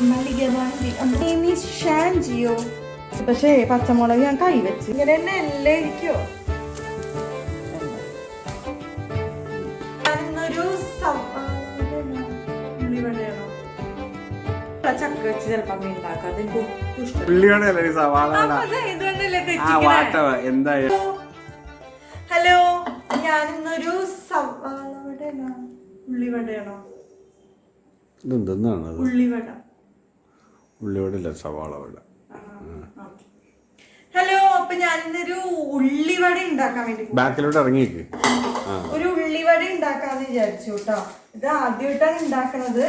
മല്ലിക ഷാൻ ജിയോ. പക്ഷേ പച്ചമുളക് ഞാൻ കൈവച്ച് ഇങ്ങനെ തന്നെ എല്ലാം ഇരിക്കോ. ചക്ക വെച്ച് ചിലപ്പോ അമ്മ ഉണ്ടാക്കാം അതെനിക്ക് ഒട്ടും ഇഷ്ടം എന്തായാലും. ഹലോ ഞാനിന്നൊരു സവാള വടയാണോ. ഉള്ളിവടയാണോ? ഉള്ളിവട. ഉള്ളിയുടെ അല്ല സവാള വട. ഹലോ അപ്പൊ ഞാനിന്നൊരു ഉള്ളിവട ഉണ്ടാക്കാൻ വേണ്ടി ബാക്കിലോട്ട് ഇറങ്ങിയേക്ക്. ഒരു ഉള്ളിവട ഉണ്ടാക്കാന്ന് വിചാരിച്ചു കേട്ടോ ഇത് ആദ്യമായിട്ടാണ് ഉണ്ടാക്കണത്.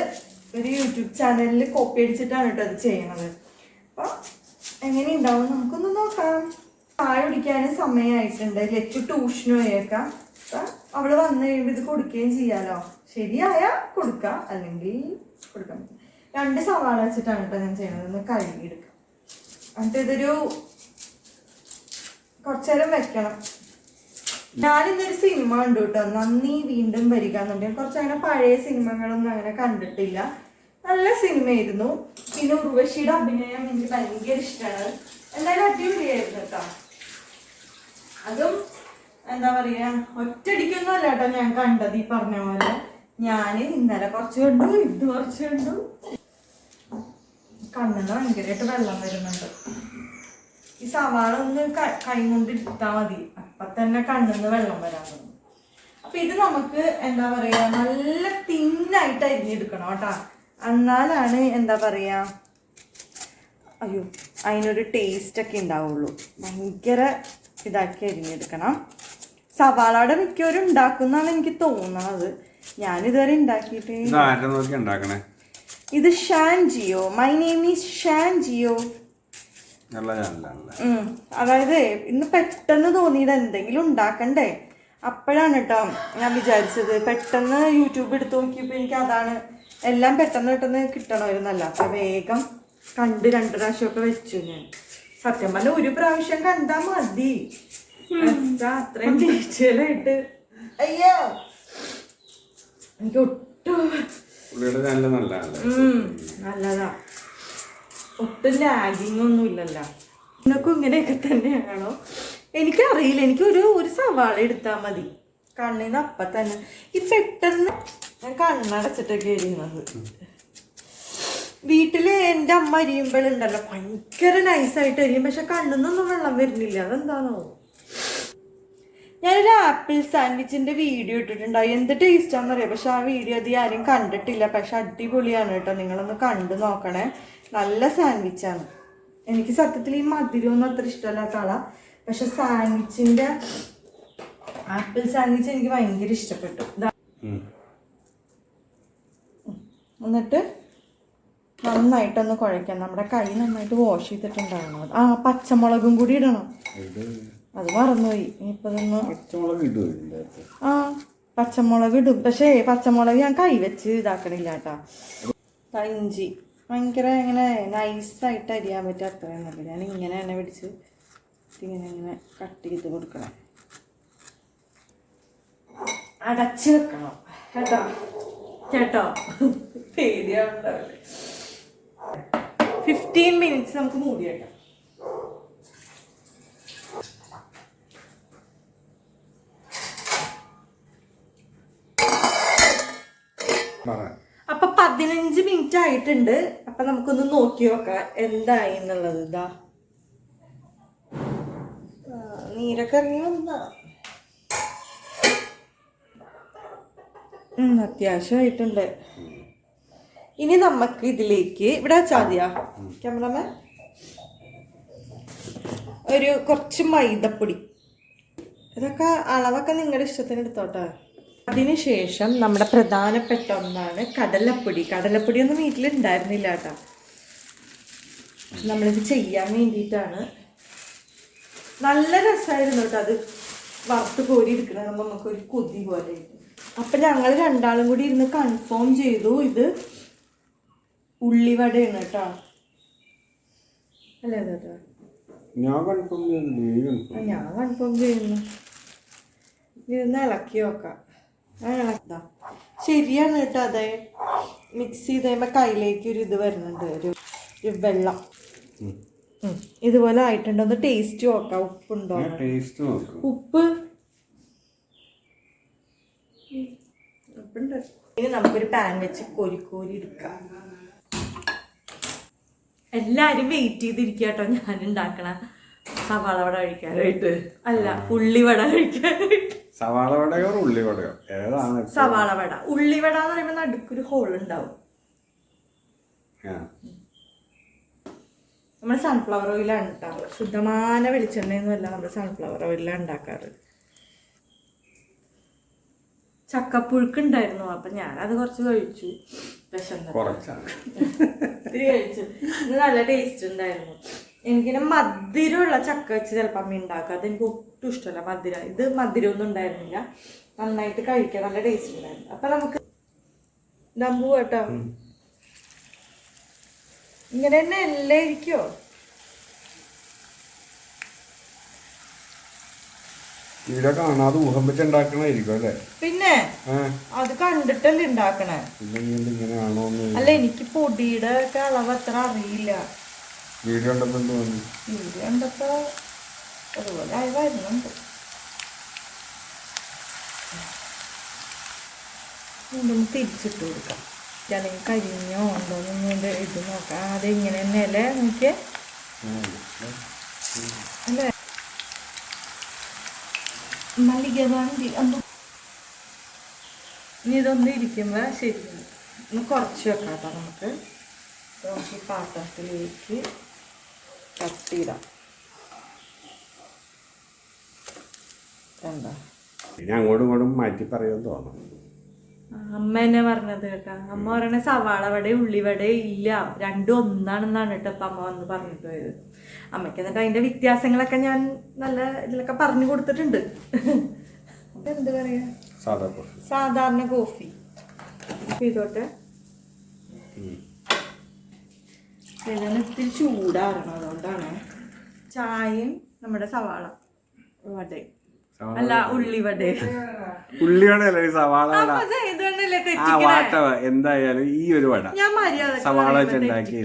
ഒരു യൂട്യൂബ് ചാനലിൽ കോപ്പി അടിച്ചിട്ടാണ് കേട്ടോ അത് ചെയ്യണത്. അപ്പൊ എങ്ങനെ ഉണ്ടാവും നമുക്കൊന്ന് നോക്കാം. ചായ കുടിക്കാനും സമയമായിട്ടുണ്ട് ലച്ചു ട്യൂഷന് പോയേക്കാം. അപ്പൊ അവൾ വന്നു കഴിയുമ്പോൾ ഇത് കൊടുക്കുകയും ചെയ്യാലോ. ശരിയായ കൊടുക്കാം. അല്ലെങ്കിൽ കൊടുക്കാൻ പറ്റില്ല. രണ്ട് സവാള വെച്ചിട്ടാണ് കേട്ടോ ഞാൻ ചെയ്യുന്നത് ഒന്ന് കഴുകിയെടുക്കാം. എന്നിട്ട് ഇതൊരു കുറച്ചേരം വെക്കണം. ഞാനിന്നൊരു സിനിമ കണ്ടു കേട്ടോ നന്ദി വീണ്ടും വരിക എന്നുണ്ടെങ്കിൽ കുറച്ച് അങ്ങനെ പഴയ സിനിമകളൊന്നും അങ്ങനെ കണ്ടിട്ടില്ല. നല്ല സിനിമയായിരുന്നു. പിന്നെ ഉർവശിയുടെ അഭിനയം എനിക്ക് ഭയങ്കര ഇഷ്ടമാണ് എന്തായാലും അടിപൊളിയായിരുന്നു കേട്ടോ അതും എന്താ പറയാ ഒറ്റടിക്കൊന്നും അല്ല കേട്ടോ ഞാൻ കണ്ടത് ഈ പറഞ്ഞ പോലെ. ഞാൻ ഇന്നലെ കുറച്ച് കണ്ടു ഇത് കുറച്ച് കണ്ടു. കണ്ണിന് ഭയങ്കരമായിട്ട് വെള്ളം വരുന്നുണ്ട്. ഈ സവാള ഒന്ന് ക- കൊണ്ട് ഇട്ടാ മതി. അപ്പൊ തന്നെ കണ്ണിന്ന് വെള്ളം വരാൻ തുടങ്ങും. അപ്പൊ ഇത് നമുക്ക് എന്താ പറയാ നല്ല തിന്നായിട്ട് അരിഞ്ഞെടുക്കണം കേട്ടാ. എന്നാലാണ് എന്താ പറയാ അയ്യോ അതിനൊരു ടേസ്റ്റ് ഒക്കെ ഉണ്ടാവുള്ളൂ. ഭയങ്കര ഇതാക്കി അരിഞ്ഞെടുക്കണം. സവാളയുടെ മിക്കവരും ഉണ്ടാക്കുന്നാണ് എനിക്ക് തോന്നുന്നത് ഞാനിതുവരെ ഉണ്ടാക്കിയിട്ട് ഇത് Shan Geo. My name is Shan Geo. അതായത് ഇന്ന് പെട്ടെന്ന് തോന്നിയത് എന്തെങ്കിലും ഉണ്ടാക്കണ്ടേ? അപ്പോഴാണ് കേട്ടോ ഞാൻ വിചാരിച്ചത്. പെട്ടെന്ന് യൂട്യൂബ് എടുത്ത് നോക്കിയപ്പോൾ എനിക്ക് അതാണ് എല്ലാം പെട്ടെന്ന് പെട്ടെന്ന് കിട്ടണമായിരുന്നല്ല. അപ്പൊ വേഗം കണ്ട് രണ്ട് പ്രാവശ്യമൊക്കെ വെച്ചു ഞാൻ. സത്യം പറഞ്ഞ ഒരു പ്രാവശ്യം കണ്ടാ മതി. അത്രയും ഡീറ്റെയിൽ ആയിട്ട്? അയ്യോ! എനിക്ക് ഒട്ടും പുള്ളിയുടെ ചാനൽ നല്ലതല്ലേ? ഉം, നല്ലതാ. ഒട്ടും ലാഗിങ് ഒന്നും ഇല്ലല്ലോ. നിനക്കും ഇങ്ങനെയൊക്കെ തന്നെയാണോ? എനിക്കറിയില്ല. എനിക്ക് ഒരു ഒരു സവാള എടുത്താൽ മതി. കണ്ണിന്ന് അപ്പം തന്നെ. ഈ പെട്ടെന്ന് ഞാൻ കണ്ണടച്ചിട്ടൊക്കെ ഇരുന്നത് വീട്ടിൽ എന്റെ അമ്മ അരിയുമ്പോഴുണ്ടല്ലോ ഭയങ്കര നൈസായിട്ട് അരിയും പക്ഷെ കണ്ണിന്നൊന്നും വെള്ളം വരുന്നില്ല. അതെന്താണോ ഞാനൊരു ആപ്പിൾ സാൻഡ്വിച്ചിന്റെ വീഡിയോ ഇട്ടിട്ടുണ്ടായി എന്ത് ടേസ്റ്റ് ആണെന്നറിയാം പക്ഷെ ആ വീഡിയോ അത് ആരും കണ്ടിട്ടില്ല. പക്ഷെ അടിപൊളിയാണ് കേട്ടോ. നിങ്ങളൊന്ന് കണ്ടു നോക്കണേ. നല്ല സാൻഡ്വിച്ചാണ്. എനിക്ക് സത്യത്തിൽ ഈ മധുരമൊന്നും അത്ര ഇഷ്ടമല്ലാത്ത ആളാ. പക്ഷെ സാൻഡ്വിച്ചിന്റെ ആപ്പിൾ സാൻഡ്വിച്ച് എനിക്ക് ഭയങ്കര ഇഷ്ടപ്പെട്ടു. എന്നിട്ട് നന്നായിട്ടൊന്ന് കുഴയ്ക്കാം. നമ്മുടെ കൈ നന്നായിട്ട് വാഷ് ചെയ്തിട്ടുണ്ടാകണം ആ പച്ചമുളകും കൂടി ഇടണം. അത് മറന്നുപോയി. ഇട്ടു ആ പച്ചമുളക് ഇടും. പക്ഷേ പച്ചമുളക് ഞാൻ കൈ വെച്ച് ഇതാക്കണില്ല കേട്ടാ. ഇഞ്ചി. ഭയങ്കര ഇങ്ങനെ നൈസായിട്ട് അരിയാൻ പറ്റുക അത്രയും നല്ല ഞാൻ ഇങ്ങനെ എണ്ണ പിടിച്ച് ഇങ്ങനെ ഇങ്ങനെ കട്ട് ചെയ്ത് കൊടുക്കണം. അടച്ച് വെക്കണം. കേട്ടോ? കേട്ടോ? പേടിയാവുണ്ടാവില്ലേ ഫിഫ്റ്റീൻ മിനിറ്റ്സ് നമുക്ക് മൂടി വെക്കാം. അപ്പൊ പതിനഞ്ച് മിനിറ്റ് ആയിട്ടുണ്ട്. അപ്പൊ നമുക്കൊന്ന് നോക്കി നോക്കാം എന്തായി എന്നുള്ളത്. ഇതാ. നീരൊക്കെ ഇറങ്ങി വന്നാ അത്യാവശ്യമായിട്ടുണ്ട് ഇനി നമുക്ക് ഇതിലേക്ക് ഇവിടെ ചാതിയാ ക്യാമറമാൻ? ഒരു കുറച്ച് മൈദപ്പൊടി. ഇതൊക്കെ അളവൊക്കെ നിങ്ങളുടെ ഇഷ്ടത്തിന് എടുത്തോട്ടെ അതിനുശേഷം നമ്മുടെ പ്രധാനപ്പെട്ട ഒന്നാണ് കടലപ്പൊടി. കടലപ്പൊടി ഒന്നും വീട്ടിലുണ്ടായിരുന്നില്ല കേട്ടോ. നമ്മളിത് ചെയ്യാൻ വേണ്ടിയിട്ടാണ്. നല്ല രസമായിരുന്നു കേട്ടോ അത് വറുത്ത് കോരി എടുക്കണം നമുക്കൊരു കൊതി പോലെ. അപ്പം ഞങ്ങൾ രണ്ടാളും കൂടി ഇരുന്ന് കൺഫേം ചെയ്തു ഇത് ഉള്ളിവടയാണ് കേട്ടോ. അല്ലേ കേട്ടോ? ഞാൻ കൺഫേം ചെയ്യുന്നു ഞാൻ കൺഫേം ചെയ്യുന്നു. ഇരുന്ന് ഇളക്കി നോക്കാം. ആ ഇളക്കതാ ശരിയാണ് കേട്ടോ അതെ. മിക്സ് ചെയ്ത് കഴിയുമ്പോൾ കയ്യിലേക്ക് ഒരു ഇത് വരുന്നുണ്ട്. ഒരു ഒരു വെള്ളം. ഇതുപോലെ ആയിട്ടുണ്ടോ. ഒന്ന് ടേസ്റ്റ് നോക്കാം. ഉപ്പുണ്ടോ? ടേസ്റ്റ് ഉപ്പ്. ഉപ്പുണ്ട്. ഇനി നമുക്കൊരു പാൻ വെച്ച് കോരി കോരി എടുക്കാം. എല്ലാരും വെയിറ്റ് ചെയ്തിരിക്കുക കേട്ടോ ഞാൻ ഉണ്ടാക്കണ സവാള വട കഴിക്കാനായിട്ട്. അല്ല ഉള്ളിവട കഴിക്കാനായിട്ട്. സവാള വടയോ ഉള്ളി വടയോ? ഏതാണ് സവാള വട. ഉള്ളി വട എന്ന് പറയുമ്പോൾ നടുക്കൊരു ഹോൾ ഉണ്ടാവും. നമ്മൾ സൺഫ്ലവർ ഓയിലാണ് ഉണ്ടാവുക. ശുദ്ധമായ വെളിച്ചെണ്ണയൊന്നുമല്ല നമ്മൾ സൺഫ്ലവർ ഓയിലാണ് ഉണ്ടാക്കാറ്. ചക്കപ്പുഴുക്ക് ഉണ്ടായിരുന്നു. അപ്പൊ ഞാൻ അത് കുറച്ച് കഴിച്ചു. വിഷം കഴിച്ചു. നല്ല ടേസ്റ്റ് ഉണ്ടായിരുന്നു. എനിക്കിനെ മധുരമുള്ള ചക്ക വെച്ച് ചിലപ്പോൾ അമ്മ ഉണ്ടാക്കുക അത് എനിക്ക് ഒട്ടും ഇഷ്ടമല്ല മധുരം. ഇത് മധുരമൊന്നും ഉണ്ടായിരുന്നില്ല. നന്നായിട്ട് കഴിക്കാൻ നല്ല ടേസ്റ്റ് ഉണ്ടായിരുന്നു. അപ്പൊ നമുക്ക് ദമ്പു കേട്ടോ ഇങ്ങനെ തന്നെ എല്ലാം ഇരിക്കോ? ഇവിടെ കാണാതെ ഊഹം വെച്ച് ഉണ്ടാക്കണായിരിക്കും അല്ലേ? പിന്നെ അത് കണ്ടിട്ടല്ലേ ഉണ്ടാക്കണേ ഇങ്ങനെ ആണോ അല്ല എനിക്ക് പൊടിയുടെ ഒക്കെ അളവ് അത്ര അറിയില്ല. വീഡിയോ കണ്ടപ്പോൾ എന്ത് തോന്നി? ഇത് കണ്ടപ്പോ അതുപോലെ ആയി വരുന്നുണ്ട്. തിരിച്ചിട്ട് കൊടുക്കാം. അല്ലെങ്കിൽ കരിഞ്ഞോ ഉണ്ടോ എന്ന് ഇത് നോക്കാം. അത് ഇങ്ങനെ തന്നെയല്ലേ നോക്കിയേ? അല്ലേ? മല്ലിക വാണ്ടി ഒന്ന് ഇതൊന്ന് ഇരിക്കുമ്പോൾ ശരിയാണ് ഒന്ന് കുറച്ച് വെക്കാം കേട്ടോ നമുക്ക് നമുക്ക് പാത്രത്തിലേക്ക് കത്തിയിടാം എന്താ ഞാൻ അങ്ങോട്ടും ഇങ്ങോട്ടും മാറ്റി പറയുമെന്ന് തോന്നുന്നു. അമ്മ എന്നെ പറഞ്ഞത് കേട്ടാ അമ്മ പറയണ സവാള വട ഉള്ളിവട ഇല്ല. രണ്ടും ഒന്നാണെന്നാണ് കേട്ടോ ഇപ്പൊ അമ്മ വന്ന് പറഞ്ഞിട്ട് പോയത്. അമ്മയ്ക്ക് എന്നിട്ട് അതിന്റെ വ്യത്യാസങ്ങളൊക്കെ ഞാൻ നല്ല ഇതിലൊക്കെ പറഞ്ഞു കൊടുത്തിട്ടുണ്ട്. അപ്പൊ എന്ത് പറയാ? സാധാരണ കോഫി. ചെയ്തോട്ടെ? ഇതിന് ഇത്തിരി ചൂടാറണം അതുകൊണ്ടാണ്. ചായയും നമ്മുടെ സവാള വടയും അല്ല ഉള്ളി ഉള്ളിവട അല്ല സവാള വട. ആ വാട്ടവ എന്തായാലും ഈ ഒരു വട. സവാള വെച്ച് ഉണ്ടാക്കിയ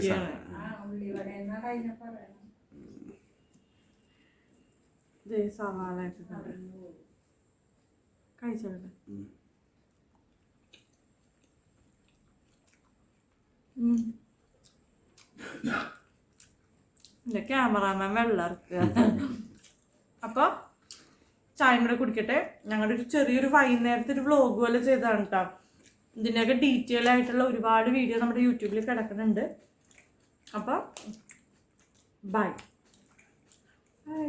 സവാള കഴിച്ചോട്ടെ ഉം. എന്റെ ക്യാമറാമാൻ വെള്ളർക്ക് അപ്പോൾ അപ്പൊ ചായയും കൂടെ കുടിക്കട്ടെ. ഞങ്ങളുടെ ഒരു ചെറിയൊരു വൈകുന്നേരത്തെ ഒരു വ്ലോഗ് പോലെ ചെയ്തതാണ് കേട്ടോ ഇതിന്റെയൊക്കെ ഡീറ്റെയിൽ ആയിട്ടുള്ള ഒരുപാട് വീഡിയോ നമ്മുടെ യൂട്യൂബിൽ കിടക്കുന്നുണ്ട്. അപ്പോൾ ബൈ ബൈ